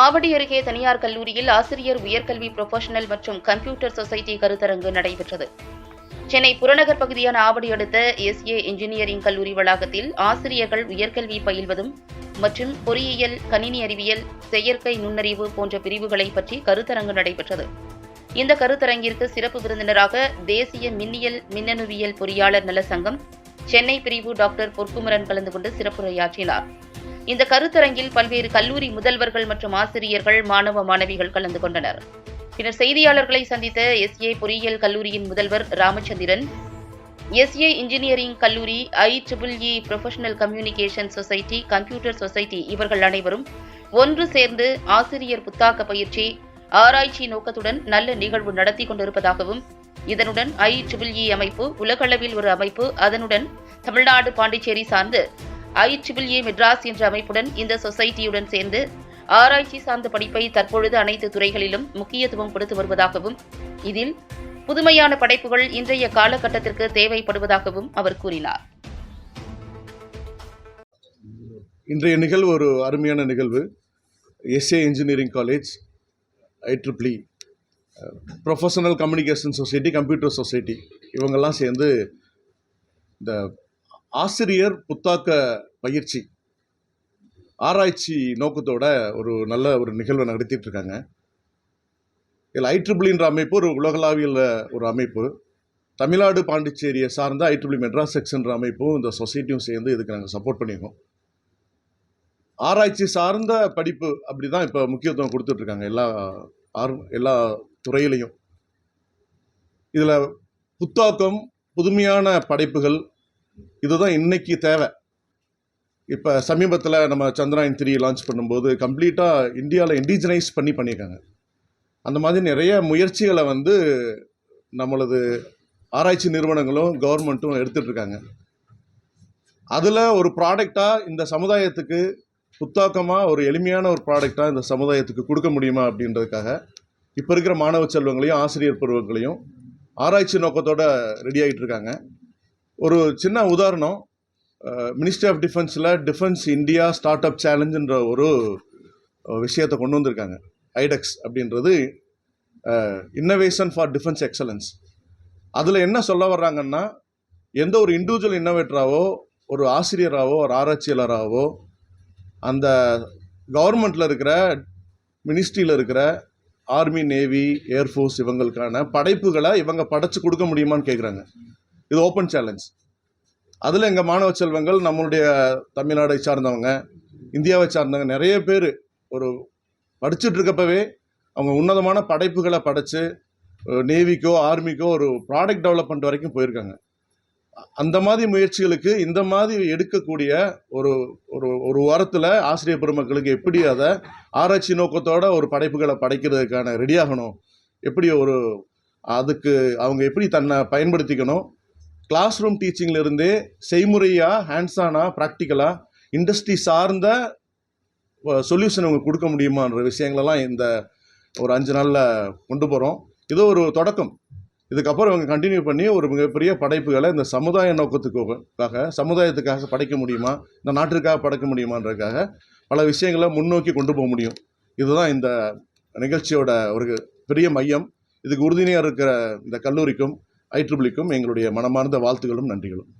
ஆவடி அருகே தனியார் கல்லூரியில் ஆசிரியர் உயர்கல்வி புரொஃபஷனல் மற்றும் கம்ப்யூட்டர் சொசைட்டி கருத்தரங்கு நடைபெற்றது. சென்னை புறநகர் பகுதியான ஆவடி அடுத்த எஸ்ஏ இன்ஜினியரிங் கல்லூரி வளாகத்தில் ஆசிரியர்கள் உயர்கல்வி பயில்வதும் மற்றும் பொறியியல் கணினி அறிவியல் செயற்கை நுண்ணறிவு போன்ற பிரிவுகளை பற்றி கருத்தரங்கு நடைபெற்றது. இந்த கருத்தரங்கிற்கு சிறப்பு விருந்தினராக தேசிய மின்னியல் மின்னணுவியல் பொறியாளர் நல சங்கம் சென்னை பிரிவு டாக்டர் பொற்குமரன் கலந்து கொண்டு சிறப்புரையாற்றினார். இந்த கருத்தரங்கில் பல்வேறு கல்லூரி முதல்வர்கள் மற்றும் ஆசிரியர்கள் மாணவ மாணவிகள் கலந்து கொண்டனர். பின்னர் செய்தியாளர்களை சந்தித்த எஸ்ஏ பொறியியல் கல்லூரியின் முதல்வர் ராமச்சந்திரன் எஸ்ஏ இன்ஜினியரிங் கல்லூரி I triple E professional communication society computer society இவர்கள் அனைவரும் ஒன்று சேர்ந்து ஆசிரியர் புத்தாக்க பயிற்சி ஆராய்ச்சி நோக்கத்துடன் நல்ல நிகழ்வு நடத்தி கொண்டிருப்பதாகவும் இதனுடன் ஐ ட்ரிபிள் இ அமைப்பு உலகளவில் ஒரு அமைப்பு அதனுடன் தமிழ்நாடு பாண்டிச்சேரி சார்ந்து ஐ மெட்ராஸ் என்ற அமைப்புடன் இந்த சொசைட்டியுடன் சேர்ந்து ஆராய்ச்சி சார்ந்த படிப்பை தற்பொழுது அனைத்து துறைகளிலும் முக்கியத்துவம் கொடுத்து வருவதாகவும் இதில் புதுமையான படைப்புகள் இன்றைய காலகட்டத்திற்கு தேவைப்படுவதாகவும் அவர் கூறினார். இன்றைய நிகழ்வு ஒரு அருமையான நிகழ்வு. SA engineering college I triple E professional communication society computer society இவங்கெல்லாம் சேர்ந்து இந்த ஆசிரியர் புத்தாக்க பயிற்சி. ஆராய்ச்சி நோக்கத்தோட ஒரு நல்ல ஒரு நிகழ்வை நடத்திட்டு இருக்காங்க. இதில் ஐட்ரிபிளின்ற அமைப்பு ஒரு உலகளாவியில் ஒரு அமைப்பு. தமிழ்நாடு பாண்டிச்சேரியை சார்ந்த ஐட்ரிபிளி மெட்ராஸ் செக்ஷன்ற அமைப்பும் இந்த சொசைட்டியும் சேர்ந்து இதுக்கு நாங்கள் சப்போர்ட் பண்ணியிருக்கோம். ஆராய்ச்சி சார்ந்த படிப்பு அப்படி தான் இப்போ முக்கியத்துவம் கொடுத்துட்ருக்காங்க எல்லா ஆர் எல்லா துறையிலையும். இதில் புத்தாக்கம் புதுமையான படைப்புகள் இதுதான் இன்னைக்கு தேவை. இப்போ சமீபத்தில் நம்ம சந்திராயன் த்ரீ லான்ச் பண்ணும்போது கம்ப்ளீட்டாக இந்தியாவில் இண்டிஜினைஸ் பண்ணி பண்ணியிருக்காங்க. அந்த மாதிரி நிறைய முயற்சிகளை வந்து நம்மளது ஆராய்ச்சி நிறுவனங்களும் கவர்மெண்ட்டும் எடுத்துட்டு இருக்காங்க அதில் ஒரு ப்ராடக்டாக இந்த சமுதாயத்துக்கு புத்தாக்கமாக ஒரு எளிமையான ஒரு ப்ராடக்டாக இந்த சமுதாயத்துக்கு கொடுக்க முடியுமா அப்படின்றதுக்காக இப்போ இருக்கிற மாணவ செல்வங்களையும் ஆசிரியர் பருவங்களையும் ஆராய்ச்சி நோக்கத்தோடு ரெடி ஆகிட்டு இருக்காங்க ஒரு சின்ன உதாரணம் மினிஸ்ட்ரி ஆஃப் டிஃபென்ஸில் டிஃபென்ஸ் இந்தியா ஸ்டார்ட் அப் சேலஞ்சுன்ற ஒரு விஷயத்தை கொண்டு வந்திருக்காங்க. ஐடெக்ஸ் அப்படின்றது இன்னோவேஷன் ஃபார் டிஃபென்ஸ் எக்ஸலன்ஸ் அதில் என்ன சொல்ல வர்றாங்கன்னா எந்த ஒரு இண்டிவிஜுவல் இன்னோவேட்டராகவோ ஒரு ஆசிரியராகவோ ஒரு ஆராய்ச்சியாளராகவோ அந்த கவர்மெண்ட்டில் இருக்கிற மினிஸ்ட்ரியில் இருக்கிற ஆர்மி நேவி ஏர்ஃபோர்ஸ் இவங்களுக்கான படைப்புகளை இவங்க படைச்சு கொடுக்க முடியுமான்னு கேட்குறாங்க இது ஓப்பன் சேலஞ்ச் அதில் எங்கள் மாணவ செல்வங்கள் நம்மளுடைய தமிழ்நாடை சார்ந்தவங்க இந்தியாவை சார்ந்தவங்க நிறைய பேர் ஒரு படிச்சுட்டு இருக்கப்பவே அவங்க உன்னதமான படைப்புகளை படைத்து நேவிக்கோ ஆர்மிக்கோ ஒரு ப்ராடக்ட் டெவலப்மெண்ட் வரைக்கும் போயிருக்காங்க. அந்த மாதிரி முயற்சிகளுக்கு இந்த மாதிரி எடுக்கக்கூடிய ஒரு ஒரு ஒரு வாரத்தில் ஆசிரியர் பெருமக்களுக்கு எப்படி அதை ஆராய்ச்சி நோக்கத்தோட ஒரு படைப்புகளை படைக்கிறதுக்கான ரெடியாகணும் எப்படி ஒரு அதுக்கு அவங்க எப்படி தன்னை பயன்படுத்திக்கணும்? கிளாஸ் ரூம் டீச்சிங்லேருந்தே செய்முறையாக ஹேண்ட்ஸானாக ப்ராக்டிக்கலாக இண்டஸ்ட்ரி சார்ந்த சொல்யூஷன் உங்களுக்கு கொடுக்க முடியுமான்ற விஷயங்களெல்லாம் இந்த ஒரு அஞ்சு நாளில் கொண்டு போகிறோம் இது ஒரு தொடக்கம். இதுக்கப்புறம் இவங்க கண்டினியூ பண்ணி ஒரு மிகப்பெரிய படைப்புகளை இந்த சமுதாய நோக்கத்துக்காக சமுதாயத்துக்காக படைக்க முடியுமா? இந்த நாட்டிற்காக படைக்க முடியுமான்றதுக்காக பல விஷயங்களை முன்னோக்கி கொண்டு போக முடியும். இதுதான் இந்த நிகழ்ச்சியோட ஒரு பெரிய மையம். இதுக்கு உறுதுணையாக இருக்கிற இந்த கல்லூரிக்கும் ஐட்ரிபிளிக்கும் எங்களுடைய மனமார்ந்த வாழ்த்துகளும் நன்றிகளும்.